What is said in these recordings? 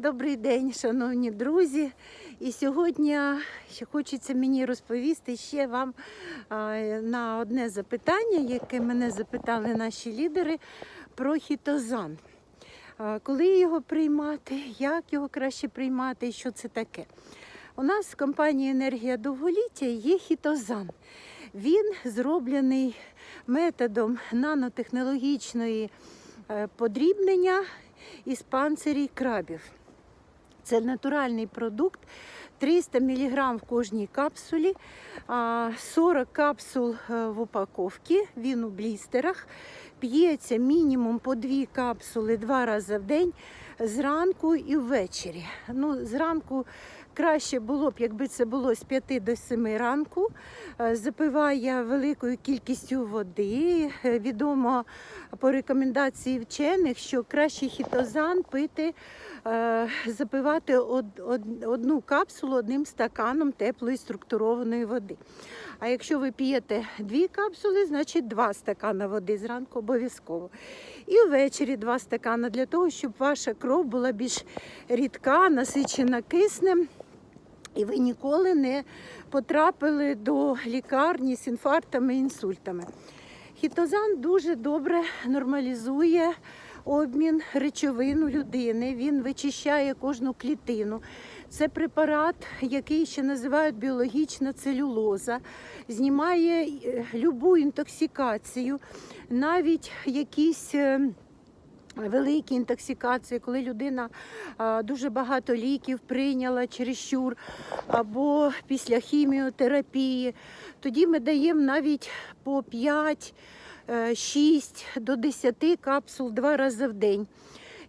Добрий день, шановні друзі. І сьогодні ще хочеться мені розповісти ще вам на одне запитання, яке мене запитали наші лідери про хітозан. Коли його приймати, як його краще приймати і що це таке? У нас в компанії Енергія довголіття є хітозан. Він зроблений методом нанотехнологічної е, подрібнення із панцирій крабів. Це натуральний продукт, 300 мг в кожній капсулі, а, 40 капсул е, в упаковці, він у блістерах. П'ється мінімум по дві капсули два рази в день зранку і ввечері. Ну, зранку краще було б, якби це було з 5 до 7 ранку. Е, Запиває великою кількістю води. Е, Відомо по рекомендації вчених, що краще хітозан пити, е, запивати од- од- одну капсулу одним стаканом теплої структурованої води. А якщо ви п'єте дві капсули, значить два стакана води зранку обов'язково. І ввечері два стакана для того, щоб ваша кров була більш рідка, насичена киснем. І ви ніколи не потрапили до лікарні з інфарктами інсультами. Хітозан дуже добре нормалізує обмін речовин у людини. Він вичищає кожну клітину. Це препарат, який ще називають біологічна целюлоза, знімає е, любу інтоксикацію, навіть якісь. Е, Великі інтоксикації, коли людина дуже багато ліків прийняла чересчур або після хіміотерапії, тоді ми даємо навіть по 5, 6 до 10 капсул два рази в день.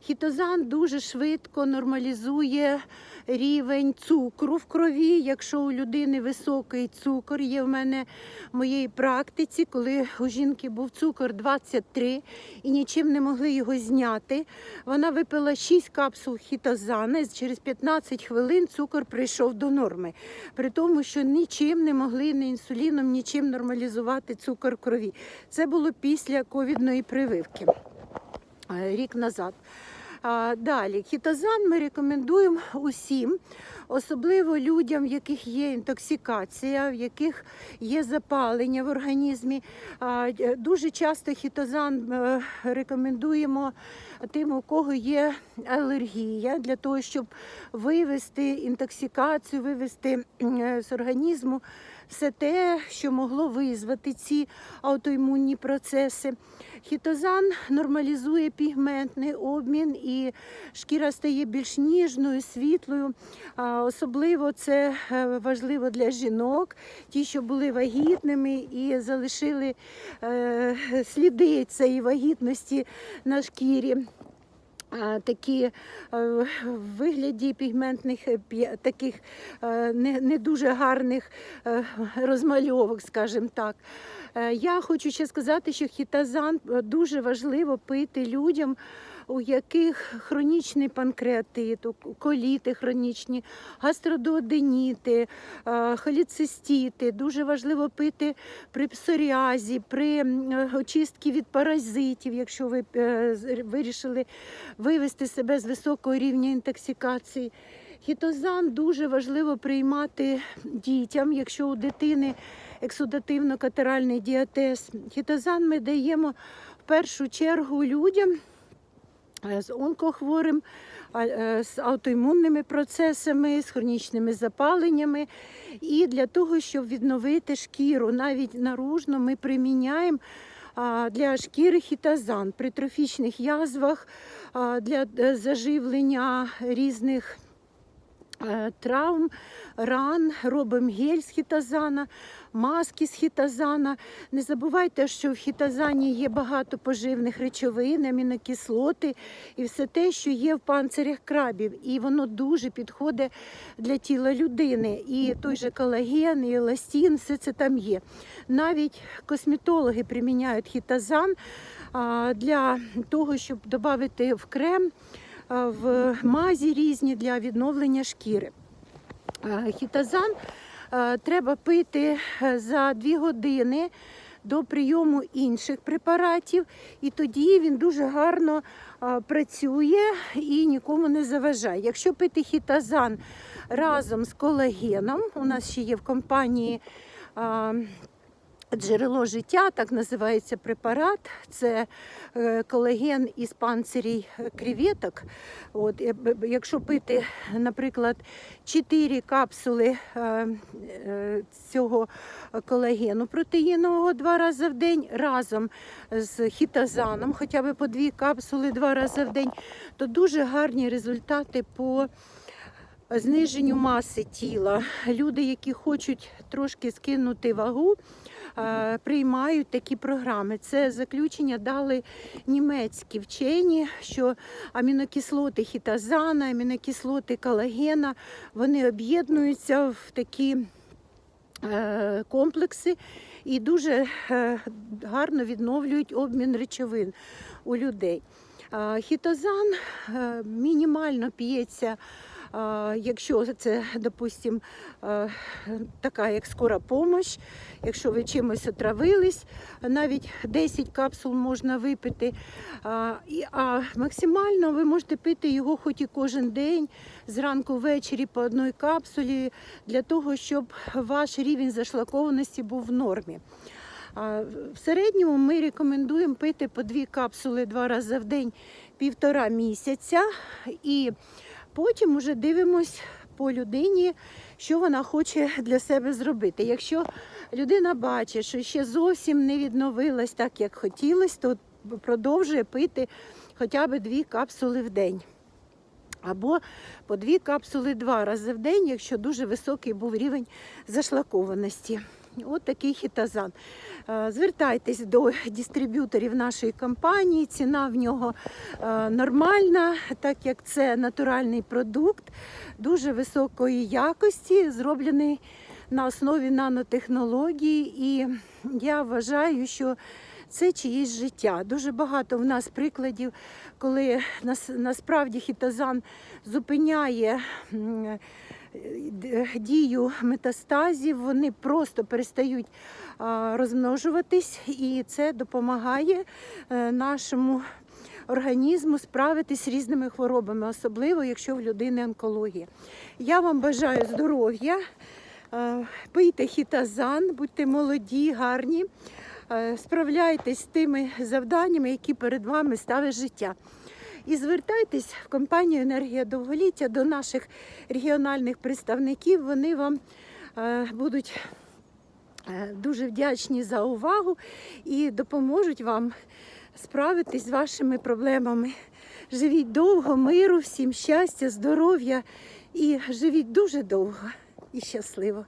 Хітозан дуже швидко нормалізує рівень цукру в крові. Якщо у людини високий цукор, є в мене в моїй практиці, коли у жінки був цукор 23 і нічим не могли його зняти. Вона випила 6 капсул хітозана, і через 15 хвилин цукор прийшов до норми. При тому, що нічим не могли ні інсуліном, нічим нормалізувати цукор в крові. Це було після ковідної прививки рік назад. Далі, хітозан ми рекомендуємо усім, особливо людям, в яких є інтоксикація, в яких є запалення в організмі. Дуже часто хітозан е, рекомендуємо тим, у кого є алергія, для того, щоб вивести інтоксикацію, вивести е, з організму все те, що могло визвати ці аутоімунні процеси. Хітозан нормалізує пігментний обмін і шкіра стає більш ніжною, світлою. Особливо це е, важливо для жінок, ті, що були вагітними і залишили е, сліди цієї вагітності на шкірі. Такі е, в вигляді пігментних е, таких е, не, не дуже гарних розмальовок, скажімо так. Я хочу ще сказати, що хітазан дуже важливо пити людям, у яких хронічний панкреатит, коліти хронічні, гастродооденіти, е, холіцистіти. Дуже важливо пити при псоріазі, при очистці від паразитів, якщо ви е, вирішили вивести себе з високого рівня інтоксикації. Хітозан дуже важливо приймати дітям, якщо у дитини ексудативно-катеральний діатез. Хітозан ми даємо в першу чергу людям з онкохворим, е, з аутоімунними процесами, з хронічними запаленнями. І для того, щоб відновити шкіру, навіть наружно ми приміняємо для шкіри хітазан при трофічних язвах, для е, заживлення різних е, травм, ран, робимо гель з хітазана, маски з хітазана. Не забувайте, що в хітазані є багато поживних речовин, амінокислоти і все те, що є в панцирях крабів. І воно дуже підходить для тіла людини. І той же колаген, і еластин, все це там є. Навіть косметологи приміняють хітазан для того, щоб додати в крем в мазі різні для відновлення шкіри. Хітазан треба пити е, за 2 години до прийому інших препаратів, і тоді він дуже гарно працює і нікому не заважає. Якщо пити хітазан разом з колагеном, у нас ще є в компанії. Джерело життя, так називається препарат. Це е, колаген із панцирій креветок. От, е, якщо пити, наприклад, 4 капсули е, е, цього колагену протеїнового два рази в день разом з хітазаном, хоча б по дві капсули два рази в день, то дуже гарні результати по зниженню маси тіла. Люди, які хочуть трошки скинути вагу, приймають такі програми. Це заключення дали німецькі вчені, що амінокислоти хітазана, амінокислоти колагена, вони об'єднуються в такі е, комплекси і дуже е, гарно відновлюють обмін речовин у людей. Хітозан е, мінімально п'ється, якщо це, допустим, е, така як скора помощь, якщо ви чимось отравились, навіть 10 капсул можна випити. А, максимально ви можете пити його хоч і кожен день, зранку ввечері по одній капсулі, для того, щоб ваш рівень зашлакованості був в нормі. В середньому ми рекомендуємо пити по дві капсули два рази в день півтора місяця, і потім уже дивимось по людині, що вона хоче для себе зробити. Якщо людина бачить, що ще зовсім не відновилась так, як хотілося, то продовжує пити хоча б дві капсули в день. Або по дві капсули два рази в день, якщо дуже високий був рівень зашлакованості. От такий хітазан. Е, Звертайтесь до дистриб'юторів нашої компанії. Ціна в нього е, нормальна, так як це натуральний продукт дуже високої якості, зроблений на основі нанотехнологій. І я вважаю, що це чиїсь життя. Дуже багато в нас прикладів, коли нас, насправді хітозан зупиняє дію метастазів, вони просто перестають розмножуватись, і це допомагає е, нашому організму справитись з різними хворобами, особливо якщо в людини онкологія. Я вам бажаю здоров'я. Е, Пийте хітазан, будьте молоді, гарні, е, справляйтесь з тими завданнями, які перед вами ставить життя. І звертайтесь в компанію Енергія довголіття до наших регіональних представників. Вони вам е, будуть е, дуже вдячні за увагу і допоможуть вам справитись з вашими проблемами. Живіть довго, миру, всім щастя, здоров'я і живіть дуже довго і щасливо.